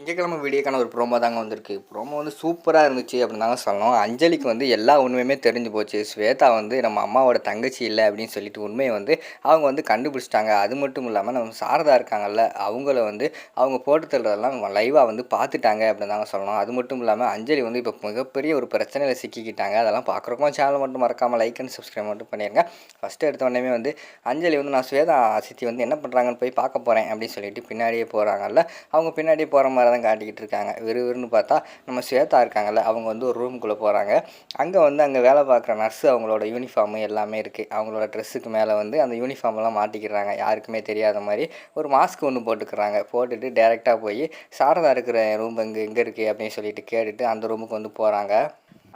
திங்கக்கிழமை வீடியோக்கான ஒரு ப்ரோமோ தாங்க வந்திருக்கு. ப்ரோமோ வந்து சூப்பராக இருந்துச்சு அப்படின்னு தாங்க சொல்லணும். அஞ்சலிக்கு வந்து எல்லா உண்மையுமே தெரிஞ்சு போச்சு. ஸ்வேதா வந்து நம்ம அம்மாவோட தங்கச்சி இல்லை அப்படின்னு சொல்லிட்டு உண்மையை வந்து அவங்க வந்து கண்டுபிடிச்சிட்டாங்க. அது மட்டும் இல்லாமல் நம்ம சாரதா இருக்காங்கல்ல அவங்கள வந்து அவங்க போட்டு தள்ளுறதெல்லாம் லைவாக வந்து பார்த்துட்டாங்க அப்படின்னு தாங்க சொல்லணும். அது மட்டும் இல்லாமல் அஞ்சலி வந்து இப்போ மிகப்பெரிய ஒரு பிரச்சனையில் சிக்கிக்கிட்டாங்க. அதெல்லாம் பார்க்குறக்கும் சேனல் மட்டும் மறக்காமல் லைக் அண்ட் சப்ஸ்கிரைப் மட்டும் பண்ணிடுங்க ஃபஸ்ட்டு எடுத்த உடனே வந்து அஞ்சலி வந்து நான் ஸ்வேதா சித்தி வந்து என்ன பண்ணுறாங்கன்னு போய் பார்க்க போகிறேன் அப்படின்னு சொல்லிட்டு பின்னாடியே போகிறாங்கல்ல அவங்க பின்னாடியே போகிற மாதிரி தான் காட்டிக்கிட்டு இருக்காங்க. விறுவிறுன்னு பார்த்தா நம்ம ஸ்வேதா இருக்காங்கல்ல அவங்க வந்து ஒரு ரூமுக்குள்ளே போகிறாங்க அங்கே வந்து அங்கே வேலை பார்க்குற நர்ஸு அவங்களோட யூனிஃபார்மு எல்லாமே இருக்குது அவங்களோட ட்ரெஸ்ஸுக்கு மேலே வந்து அந்த யூனிஃபார்ம்லாம் மாட்டிக்கிறாங்க. யாருக்குமே தெரியாத மாதிரி ஒரு மாஸ்க் ஒன்று போட்டுக்கிறாங்க. போட்டுட்டு டேரெக்டாக போய் சாரதா இருக்கிற ரூம் இங்கே எங்கே இருக்குது அப்படின்னு சொல்லிட்டு கேட்டுட்டு அந்த ரூமுக்கு வந்து போகிறாங்க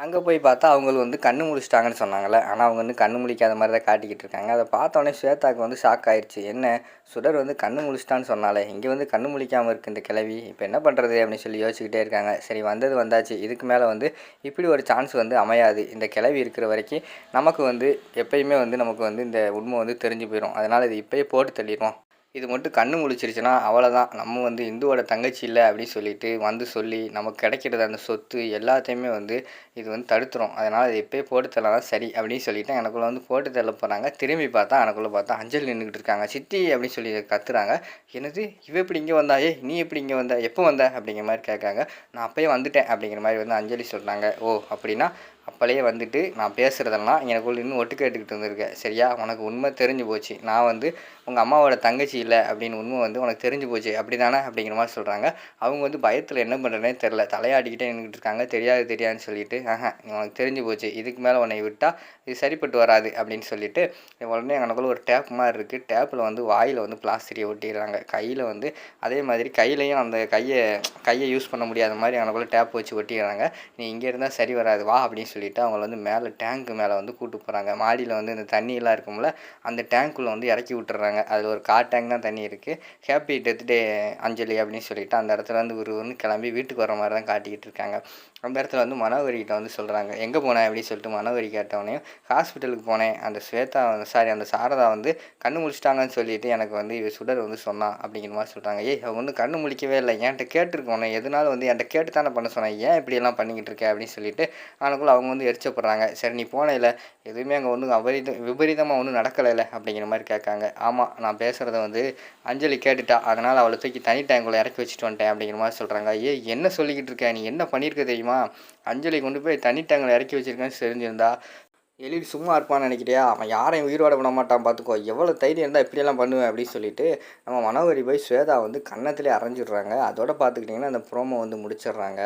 அங்கே போய் பார்த்தா அவங்களும் வந்து கண்ணு முழிச்சிட்டாங்கன்னு சொன்னாங்கல்ல. ஆனால் அவங்க வந்து கண்ணு முழிக்காத மாதிரி தான் காட்டிக்கிட்டு இருக்காங்க. அதை பார்த்தோன்னே ஸ்வேதாக்கு வந்து ஷாக் ஆயிடுச்சு என்ன? சுடர் வந்து கண்ணு முழிச்சிட்டான்னு சொன்னாலே இங்கே வந்து கண்ணு முழிக்காமல் இருக்குது இந்த கிளவி இப்போ என்ன பண்ணுறது அப்படின்னு சொல்லி யோசிச்சுக்கிட்டே இருக்காங்க. சரி வந்தது வந்தாச்சு. இதுக்கு மேலே வந்து இப்படி ஒரு சான்ஸ் வந்து அமையாது. இந்த கிளவி இருக்கிற வரைக்கும் நமக்கு வந்து எப்பயுமே வந்து நமக்கு வந்து இந்த உண்மை வந்து தெரிஞ்சு போயிடும் அதனால் இது இப்போயே போட்டு தள்ளிடுவோம். இது மட்டும் கண்ணு முழிச்சிருச்சுன்னா அவ்வளோதான் நம்ம வந்து இந்துவோட தங்கச்சி இல்லை அப்படின்னு சொல்லிட்டு வந்து சொல்லி நமக்கு கிடைக்கிறது அந்த சொத்து எல்லாத்தையுமே வந்து இது வந்து தடுத்துரும். அதனால் அது எப்போயே போட்டு தரலாம் சரி அப்படின்னு சொல்லிட்டு எனக்குள்ளே வந்து போட்டு தள்ள போகிறாங்க திரும்பி பார்த்தா எனக்குள்ளே பார்த்தா அஞ்சலி நின்றுக்கிட்டு இருக்காங்க. சித்தி அப்படின்னு சொல்லி கத்துறாங்க. என்னது? இவ எப்படி இங்கே வந்தா? ஏ நீ எப்படி இங்கே வந்த? எப்போ வந்த? அப்படிங்கிற மாதிரி கேட்காங்க நான் அப்போயே வந்துட்டேன் அப்படிங்கிற மாதிரி வந்து அஞ்சலி சொல்கிறாங்க ஓ அப்படின்னா அப்போலேயே வந்துட்டு நான் பேசுகிறதெல்லாம் எனக்குள்ள இன்னும் ஒட்டு கேட்டுக்கிட்டு இருந்திருக்கேன். சரியா? உனக்கு உண்மை தெரிஞ்சு போச்சு. நான் வந்து உங்கள் அம்மாவோட தங்கச்சி இல்லை அப்படின்னு உண்மை வந்து உனக்கு தெரிஞ்சு போச்சு. அப்படி தானே அப்படிங்கிற மாதிரி சொல்கிறாங்க அவங்க வந்து பயத்தில் என்ன பண்ணுறேனே தெரில. தலையாடிக்கிட்டே நின்றுட்டு இருக்காங்க. தெரியாது தெரியாதுன்னு சொல்லிட்டு ஆஹா நீ உனக்கு தெரிஞ்சு போச்சு. இதுக்கு மேலே உன்னை விட்டால் இது சரிப்பட்டு வராது அப்படின்னு சொல்லிட்டு உடனே எனக்குள்ள ஒரு டேப் மாதிரி இருக்குது டேப்பில் வந்து வாயில் வந்து பிளாஸ்டிக்கை ஒட்டிடுறாங்க. கையில் வந்து அதே மாதிரி கையிலையும் அந்த கையை கையை யூஸ் பண்ண முடியாத மாதிரி எனக்குள்ள டேப் வச்சு ஒட்டிடுறாங்க. நீ இங்கே இருந்தால் சரி வராது. வா அப்படின்னு சொல்லிட்டு அவங்கள வந்து மேலே டேங்க்கு மேலே வந்து கூட்டு போகிறாங்க மாடியில் வந்து இந்த தண்ணியெல்லாம் இருக்கும்ல அந்த டேங்க்குள்ளே வந்து இறக்கி விட்டுறாங்க. அதில் ஒரு கார் டேங்க் தான் தண்ணி இருக்குது ஹாப்பி டெத் டே அஞ்சலி அப்படின்னு சொல்லிவிட்டு அந்த இடத்துல வந்து ஒரு ஒன்று கிளம்பி வீட்டுக்கு வர மாதிரி தான் காட்டிக்கிட்டு இருக்காங்க. அந்த இடத்துல வந்து மனோகரிகிட்ட வந்து சொல்கிறாங்க எங்கே போனேன் அப்படின்னு சொல்லிட்டு மனோகரி கேட்டவொடனே ஹாஸ்பிட்டலுக்கு போனேன். அந்த ஸ்வேதா சாரி அந்த சாரதா வந்து கண்ணு முழிச்சிட்டாங்கன்னு சொல்லிட்டு எனக்கு வந்து இவ சுடர் வந்து சொன்னான் அப்படிங்கிற மாதிரி சொல்கிறாங்க ஏய் அவன் வந்து கண்ணு முழிக்கவே இல்லை. என்கிட்ட கேட்டிருக்கோனே எதனால வந்து என்கிட்ட கேட்டு தானே பண்ண சொன்னேன் ஏன் இப்படியெல்லாம் பண்ணிக்கிட்டு இருக்கேன் அப்படின்னு சொல்லிட்டு அவனுக்குள்ள அவங்க வந்து எரிச்சப்படுறாங்க. சரி நீ போனேல எதுவுமே அங்கே ஒன்றும் அபரீதம் விபரீதமாக ஒன்றும் நடக்கலைல அப்படிங்கிற மாதிரி கேட்காங்க. ஆமாம் நான் பேசுகிறத வந்து அஞ்சலி கேட்டுட்டா அதனால் அவளை தூக்கி தனி டேங்குள்ள இறக்கி வச்சுட்டு வந்துட்டேன் அப்படிங்கிற மாதிரி சொல்கிறாங்க ஏ என்ன சொல்லிக்கிட்டு இருக்க? நீ என்ன பண்ணியிருக்க தெரியுமா? அஞ்சலி கொண்டு போய் தனி டேங்கில் இறக்கி வச்சுருக்கேன்னு தெரிஞ்சிருந்தா எலிட்டு சும்மா இருப்பான்னு நினைக்கிறியா? அவன் யாரையும் உயிரோட விட மாட்டான் பார்த்துக்கோ எவ்வளோ தைரியம் இருந்தால் இப்படியெல்லாம் பண்ணுவேன் அப்படின்னு சொல்லிட்டு நம்ம மனோகரி போய் ஸ்வேதா வந்து கன்னத்திலே அரைஞ்சிடுறாங்க. அதோட பார்த்துக்கிட்டிங்கன்னா அந்த ப்ரோமோ வந்து முடிச்சிடுறாங்க.